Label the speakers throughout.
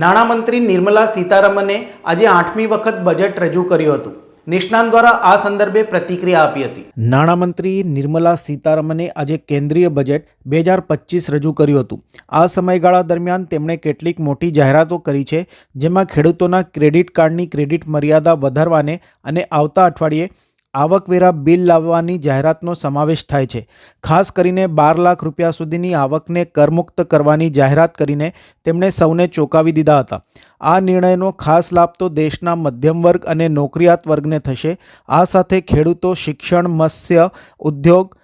Speaker 1: નાણામંત્રી નિર્મલા સીતારમણે આજે આઠમી વખત બજેટ રજૂ કર્યું હતું. નિષ્ણાંત દ્વારા આ સંદર્ભે પ્રતિક્રિયા આપી હતી. નાણામંત્રી નિર્મલા સીતારમણે આજે કેન્દ્રીય બજેટ બે હજાર પચીસ રજૂ કર્યું હતું. આ સમયગાળા દરમિયાન તેમણે કેટલીક મોટી જાહેરાતો કરી છે, જેમાં ખેડૂતોના ક્રેડિટ કાર્ડની ક્રેડિટ મર્યાદા વધારવાને અને આવતા અઠવાડિયે આવકવેરા બિલ લાવવાની જાહેરાતનો સમાવેશ થાય છે. ખાસ કરીને બાર લાખ રૂપિયા સુધીની આવકને કરમુક્ત કરવાની જાહેરાત કરીને તેમણે સૌને ચોંકાવી દીધા હતા. આ નિર્ણયનો ખાસ લાભ તો દેશના મધ્યમ વર્ગ અને નોકરિયાત વર્ગને થશે. આ સાથે ખેડૂતો, શિક્ષણ, મત્સ્ય, ઉદ્યોગ,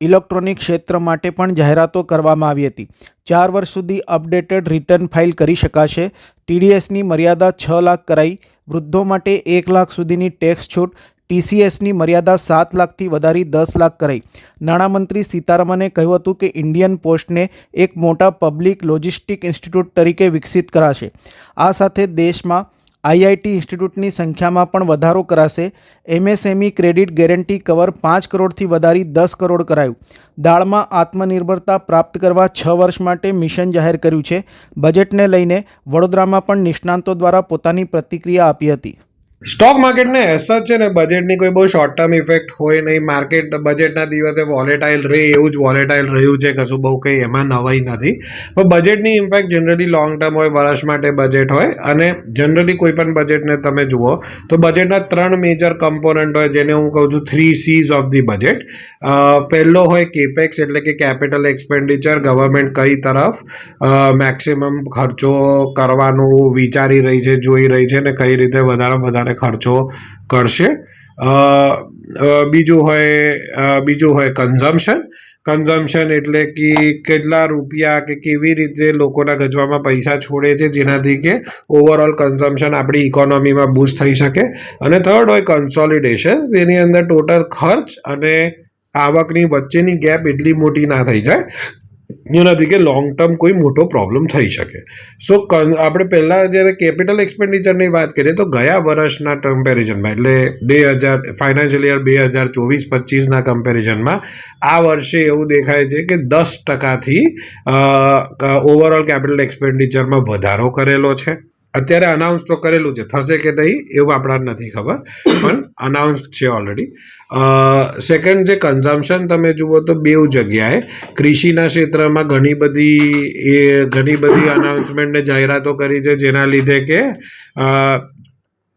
Speaker 1: ઇલેક્ટ્રોનિક ક્ષેત્ર માટે પણ જાહેરાતો કરવામાં આવી હતી. ચાર વર્ષ સુધી અપડેટેડ રિટર્ન ફાઇલ કરી શકાશે. ટીડીએસની મર્યાદા છ લાખ કરાઈ. વૃદ્ધો માટે એક લાખ સુધીની ટેક્સ છૂટ. ટીસીએસની મર્યાદા સાત લાખથી વધારી દસ લાખ કરાઈ. નાણામંત્રી સીતારમણે કહ્યું હતું કે ઇન્ડિયન પોસ્ટને એક મોટા પબ્લિક લોજિસ્ટિક ઇન્સ્ટિટ્યૂટ તરીકે વિકસિત કરાશે. આ સાથે દેશમાં આઈઆઈટી ઇન્સ્ટિટ્યૂટની સંખ્યામાં પણ વધારો કરાશે. એમએસએમઈ ક્રેડિટ ગેરંટી કવર પાંચ કરોડથી વધારી દસ કરોડ કરાયું. દાળમાં આત્મનિર્ભરતા પ્રાપ્ત કરવા છ વર્ષ માટે મિશન જાહેર કર્યું છે. બજેટને લઈને વડોદરામાં પણ નિષ્ણાંતો દ્વારા પોતાની પ્રતિક્રિયા આપી હતી.
Speaker 2: સ્ટોક માર્કેટને એસજ છે ને બજેટની કોઈ બહુ શોર્ટ ટર્મ ઇફેક્ટ હોય નહીં. માર્કેટ બજેટના દિવસે વોલેટાઇલ રહે એવું જ વોલેટાઇલ રહ્યું છે, કશું બહુ કંઈ એમાં નવાઈ નથી. પણ બજેટની ઇમ્પેક્ટ જનરલી લોંગ ટર્મ હોય, વર્ષ માટે બજેટ હોય. અને જનરલી કોઈ પણ બજેટને તમે જુઓ, તો બજેટના ત્રણ મેજર કમ્પોનન્ટ હોય જેને હું કહું છું three C's of the budget પહેલો હોય કેપેક્સ એટલે કે કેપિટલ એક્સપેન્ડિચર ગવર્મેન્ટ કઈ તરફ મેક્સિમમ ખર્ચો કરવાનું વિચારી રહી છે, જોઈ રહી છે ને કઈ રીતે વધારે વધારે ખર્ચો કરશે. બીજું હોય બીજું હોય કન્ઝમ્પશન કન્ઝમ્પશન એટલે કે કેટલા રૂપિયા કે કેવી રીતે લોકોના ગજવામાં પૈસા છોડે છે જેનાથી કે ઓવરઓલ કન્ઝમ્પશન આપણી ઇકોનોમીમાં બૂસ્ટ થઈ શકે. અને થર્ડ હોય કન્સોલિડેશન જેની અંદર ટોટલ ખર્ચ અને આવકની વચ્ચેની ગેપ એટલી મોટી ના થઈ જાય. જેનાથી કે લોંગ ટર્મ કોઈ મોટો પ્રોબ્લેમ થઈ શકે. સો આપણે પહેલાં જ્યારે કેપિટલ એક્સપેન્ડિચરની વાત કરીએ, તો ગયા વર્ષના કમ્પેરિઝનમાં એટલે બે હજાર ફાઇનાન્શિયલ યર બે હજાર ચોવીસ પચીસના કમ્પેરિઝનમાં આ વર્ષે એવું દેખાય છે કે દસ ટકાથી ઓવરઓલ કેપિટલ એક્સપેન્ડિચરમાં વધારો કરેલો છે. અત્યારે અનાઉન્સ તો કરેલું છે. થશે કે નહીં, એવું આપણાને નથી ખબર, પણ અનાઉન્સ છે ઓલરેડી સેકન્ડ જે કન્ઝમ્પશન તમે જુઓ તો બેઉ જગ્યાએ કૃષિના ક્ષેત્રમાં ઘણી બધી એ, ઘણી બધી અનાઉન્સમેન્ટને જાહેરાતો કરી છે, જેના લીધે કે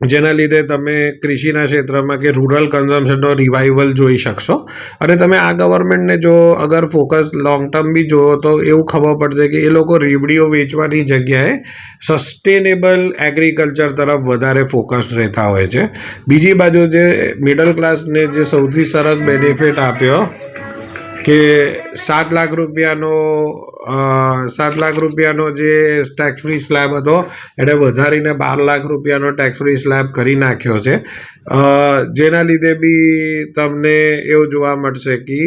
Speaker 2: જેના લીધે તમે કૃષિના ક્ષેત્રમાં કે રૂરલ કન્ઝમ્પશનનો રિવાઇવલ જોઈ શકશો. અને તમે આ ગવર્મેન્ટને જો અગર ફોકસ લોંગ ટર્મ બી જુઓ તો એવું ખબર પડશે કે એ લોકો રીવડીઓ વેચવાની જગ્યાએ સસ્ટેનેબલ એગ્રીકલ્ચર તરફ વધારે ફોકસ્ડ રહેતા હોય છે. બીજી બાજુ જે મિડલ ક્લાસને જે સૌથી સરસ બેનિફિટ આપ્યો કે સાત લાખ રૂપિયાનો સાત લાખ રૂપિયાનો જે ટેક્સ ફ્રી સ્લેબ હતો એને વધારીને બાર લાખ રૂપિયાનો ટેક્સ ફ્રી સ્લેબ કરી નાખ્યો છે. જેના લીધે બી તમને એવું જોવા મળશે કે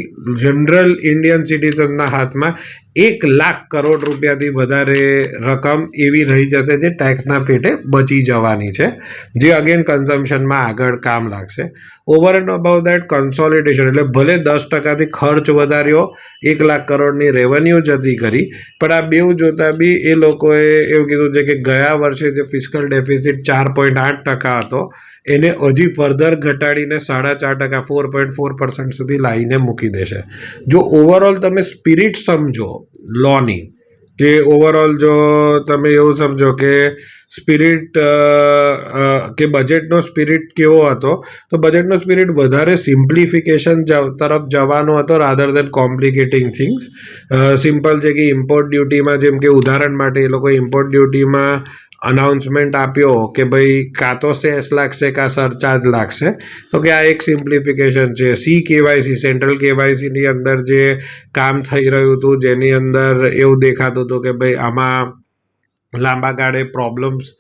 Speaker 2: જનરલ ઇન્ડિયન સિટીઝનના હાથમાં એક લાખ કરોડ રૂપિયાથી વધારે રકમ એવી રહી જશે જે ટેક્સના પેટે બચી જવાની છે. જે અગેન કન્ઝમ્પશનમાં આગળ કામ લાગશે. Over and about that consolidation એટલે ભલે દસ ટકાથી ખર્ચ વધાર્યો, એક લાખ કરોડની રેવન્યુ જતી કરી પણ આ બેઉ જોતા બી એ લોકોએ એવું કીધું છે કે ગયા વર્ષે જે ફિસ્કલ ડેફિસિટ ચાર પોઈન્ટ આઠ ટકા હતો, એને હજી ફર્ધર ઘટાડીને સાડા ચાર ટકા ફોર પોઈન્ટ ફોર પર્સન્ટ સુધી લાવીને મૂકી દેશે. જો ઓવરઓલ તમે સ્પિરિટ સમજો લોની. કે ઓવરઓલ જો તમે એવું સમજો કે સ્પિરિટ કે બજેટનો સ્પિરિટ કેવો હતો? તો બજેટનો સ્પિરિટ વધારે સિમ્પ્લિફિકેશન તરફ જવાનો હતો rather than complicating things simple છે કે ઇમ્પોર્ટ ડ્યુટીમાં જેમ કે ઉદાહરણ માટે એ લોકો ઇમ્પોર્ટ ડ્યુટીમાં અનાઉન્સમેન્ટ આપ્યો કે ભાઈ કાં તો સેસ લાગશે, કાં સરચાર્જ લાગશે. તો કે આ એક સિમ્પ્લિફિકેશન છે. સી કેવાયસી સેન્ટ્રલ કેવાયસીની અંદર જે કામ થઈ રહ્યું હતું, જેની અંદર એવું દેખાતું હતું કે ભાઈ આમાં લાંબા ગાળે પ્રોબ્લેમ્સ અ,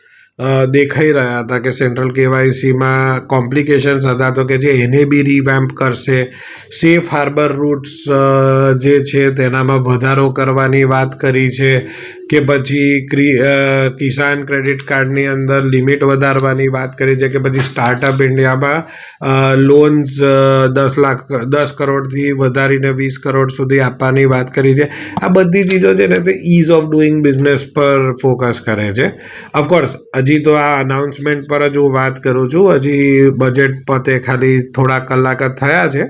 Speaker 2: દેખાઈ રહ્યા હતા કે સેન્ટ્રલ કેવાયસીમાં કોમ્પ્લિકેશન્સ હતા તો કે જે એને બી રિવેમ્પ કરશે. સેફ હાર્બર રૂટ્સ જે છે તેનામાં વધારો કરવાની વાત કરી છે કે પછી કિસાન ક્રેડિટ કાર્ડની અંદર લિમિટ વધારવાની વાત કરી છે કે પછી સ્ટાર્ટઅપ ઇન્ડિયામાં લોન્સ દસ લાખ, દસ કરોડથી વધારીને વીસ કરોડ સુધી આપવાની વાત કરી છે. આ બધી ચીજો છે ને તે ઇઝ ઓફ ડુઈંગ બિઝનેસ પર ફોકસ કરે છે. ઓફકોર્સ હજી તો આ અનાઉન્સમેન્ટ પર જ હું વાત કરું છું. હજી બજેટ પતે ખાલી થોડા કલાક જ થયા છે.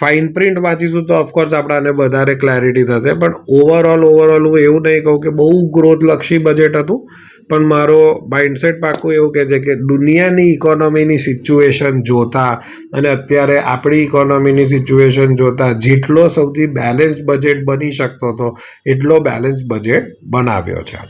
Speaker 2: ફાઇન પ્રિન્ટ વાંચીશું તો ઓફકોર્સ આપણાને વધારે ક્લેરિટી થશે. પણ ઓવરઓલ ઓવરઓલ હું એવું નહીં કહું કે બહુ ગ્રોથલક્ષી બજેટ હતું. પણ મારો માઇન્ડસેટ પાકું એવું કહે છે કે દુનિયાની ઇકોનોમીની સિચ્યુએશન જોતા અને અત્યારે આપણી ઇકોનોમીની સિચ્યુએશન જોતા જેટલો સૌથી બેલેન્સ બજેટ બની શકતો હતો, એટલો બેલેન્સ બજેટ બનાવ્યો છે.